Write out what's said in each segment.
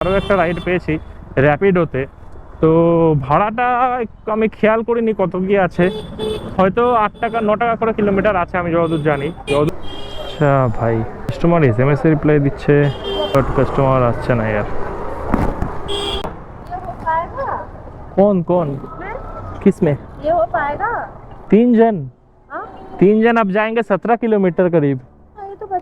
আরও একটা রাইড পেয়েছি র্যাপিডোতে তো ভাড়াটা একটু আমি খেয়াল করিনি কত কি আছে হয়তো আট টাকা ন টাকা করে কিলোমিটার আছে আমি যতদূর জানি যতদূর আচ্ছা ভাই customer S M S reply দিচ্ছে বাট কাস্টমার আসছে না यार ये हो पाएगा कौन कौन मैं किस में ये हो पाएगा तीन जन हाँ तीन जन अब जाएंगे सत्रह किलोमीटर करीब हाँ, ये तो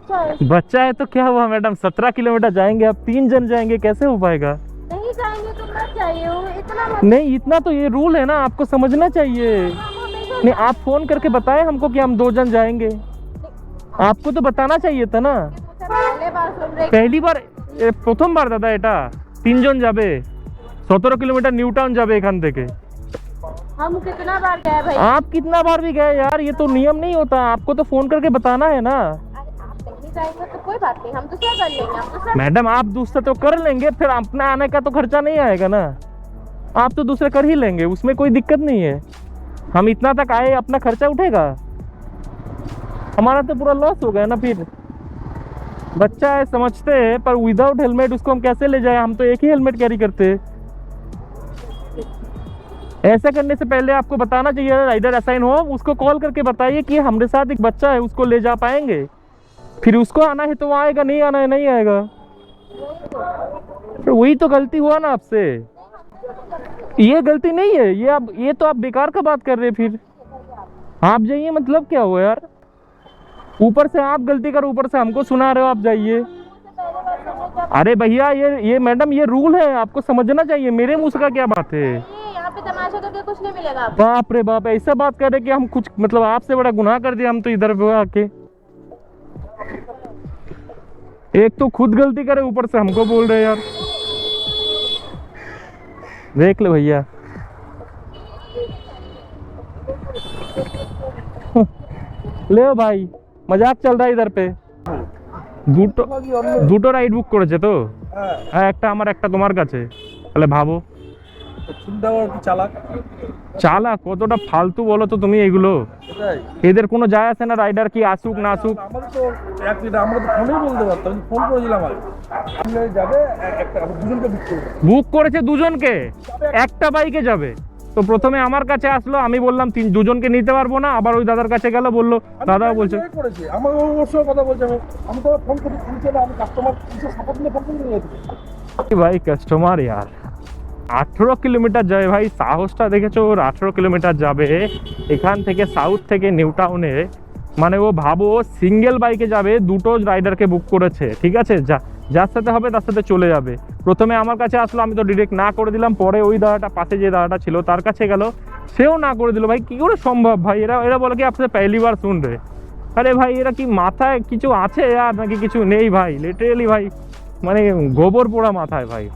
बच्चा है। बच्चा है तो क्या हुआ मैडम? सत्रह किलोमीटर जाएँगे आप तीन जन जाएँगे कैसे हो पाएगा? नहीं जाएँगे तो मत जाइए इतना नहीं इतना तो ये रूल है ना आपको समझना चाहिए। हाँ, हाँ, नहीं आप फ़ोन करके बताएँ हमको कि हम दो जन जाएँगे। आपको तो बताना चाहिए था ना। पहली बार प्रथम बार दादा एटा। तीन जन जाबे। सत्रह किलोमीटर न्यू टाउन जाबे এখান हम कितना बार गए भाई? आप कितना बार भी गए यार ये तो नियम नहीं होता। आपको तो फ़ोन करके बताना है ना। तो मैडम, आप दूसरा तो कर लेंगे, फिर अपना आने का तो खर्चा नहीं आएगा ना। आप तो दूसरे कर ही लेंगे, उसमें कोई दिक्कत नहीं है। हम इतना तक आए, अपना खर्चा उठेगा? हमारा तो पूरा लॉस हो गया ना फिर। बच्चा है, समझते हैं, पर विदाउट हेलमेट उसको हम कैसे ले जाए? हम तो एक ही हेलमेट कैरी करते। ऐसा करने से पहले आपको बताना चाहिए राइडर असाइन हो, उसको कॉल करके बताइए कि हमारे साथ एक बच्चा है, उसको ले जा पाएँगे। फिर उसको आना है तो वो आएगा नहीं आना है नहीं आएगा। फिर वही तो गलती हुआ ना आपसे। ये गलती नहीं है ये आप ये तो आप बेकार का बात कर रहे हैं फिर। आप जाइए मतलब क्या हुआ यार? ऊपर से आप गलती कर ऊपर से हमको सुना रहे हो आप जाइए। अरे भैया ये ये मैडम ये रूल है आपको समझना चाहिए मेरे मुँह से का क्या बात है? बाप रे बाप ऐसा बात कर रहे कि हम कुछ मतलब आपसे बड़ा गुनाह कर दिया हम तो इधर आके। एक तो खुद गलती करे ऊपर से हमको बोल रहे यार देख लो भैया ले भाई मजाक चल रहा है इधर पे দুটো দুটো রাইড বুক করেছে তো হ্যাঁ একটা আমার একটা তোমার কাছে তাহলে ভাবো চালা কতটা ফালতু বলো তো তুমি এগুলো এদের কোনো যায় আসে না রাইডার কি আসুক না আসুক আমরা আমরা বুক করেছে দুজনকে একটা বাইকে যাবে তো প্রথমে আমার কাছে আসলো আমি বললাম তিন দুজনকে নিতে পারব না আবার ওই দাদার কাছে গেল বলল দাদা বলছে আমাকে ওর সঙ্গে কথা বলছে আমি তো ফোন আমি কাস্টমার ভাই কাস্টমার यार আঠেরো কিলোমিটার যাবে ভাই, সাহসটা দেখেছ? ওর আঠেরো কিলোমিটার যাবে। এখান থেকে সাউথ থেকে নিউ টাউনে মানে ও ভাবো সিঙ্গেল বাইকে যাবে, দুটো রাইডারকে বুক করেছে। ঠিক আছে? যা, যার সাথে হবে, তার সাথে চলে যাবে। প্রথমে আমার কাছে আসলো, আমি তো ডিরেক্ট না করে দিলাম। পরে ওই দাদাটা, পাশে যে দাদাটা ছিল, তার কাছে গেল। সেও না করে দিল। ভাই, কী করে সম্ভব ভাই? এরা এরা বলে কি আপনার পেহলি শুনবে শুন রে। আরে ভাই, এরা কি মাথায় কিছু আছে? আর নাকি কিছু নেই ভাই? লিটারেলি ভাই মানে গোবর পোড়া মাথায় ভাই।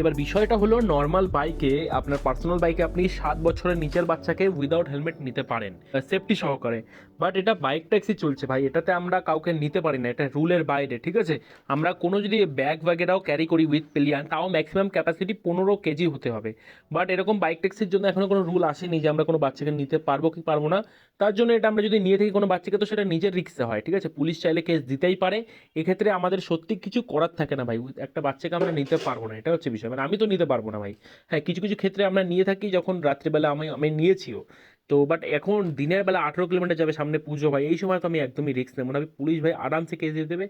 এবার বিষয়টা হলো নর্মাল বাইকে আপনার পার্সোনাল বাইকে আপনি সাত বছরের নিচের বাচ্চাকে উইদাউট হেলমেট নিতে পারেন সেফটি সহকারে। বাট এটা বাইক ট্যাক্সি চলছে ভাই, এটাতে আমরা কাউকে নিতে পারি না, এটা রুলের বাইরে, ঠিক আছে? আমরা কোনো যদি ব্যাগ ব্যাগেরাও ক্যারি করি উইথ পেলিয়ান তাও ম্যাক্সিমাম ক্যাপাসিটি পনেরো কেজি হতে হবে। বাট এরকম বাইক ট্যাক্সির জন্য এখনও কোনো রুল আসেনি যে আমরা কোনো বাচ্চাকে নিতে পারব কি পারব না। তার জন্য এটা আমরা যদি নিয়ে থাকি কোনো বাচ্চাকে, তো সেটা নিজের রিক্সে হয়, ঠিক আছে? পুলিশ চাইলে কেস দিতেই পারে। এক্ষেত্রে আমাদের সত্যি কিছু করার থাকে না ভাই একটা বাচ্চাকে আমরা নিতে পারব না, এটা হচ্ছে বিষয়। মানে আমি তো নিতে পারব না ভাই। হ্যাঁ কিছু কিছু ক্ষেত্রে আমরা নিয়ে থাকি যখন রাত্রিবেলা আমি আমি নিয়েছিও। তো বাট এখন দিনের বেলা আঠেরো কিলোমিটার যাবে সামনে পুজো ভাই, এই সময় তো আমি একদমই রিস্ক নেব না। আমি পুলিশ ভাই আরামসে কেস দিয়ে দেবে।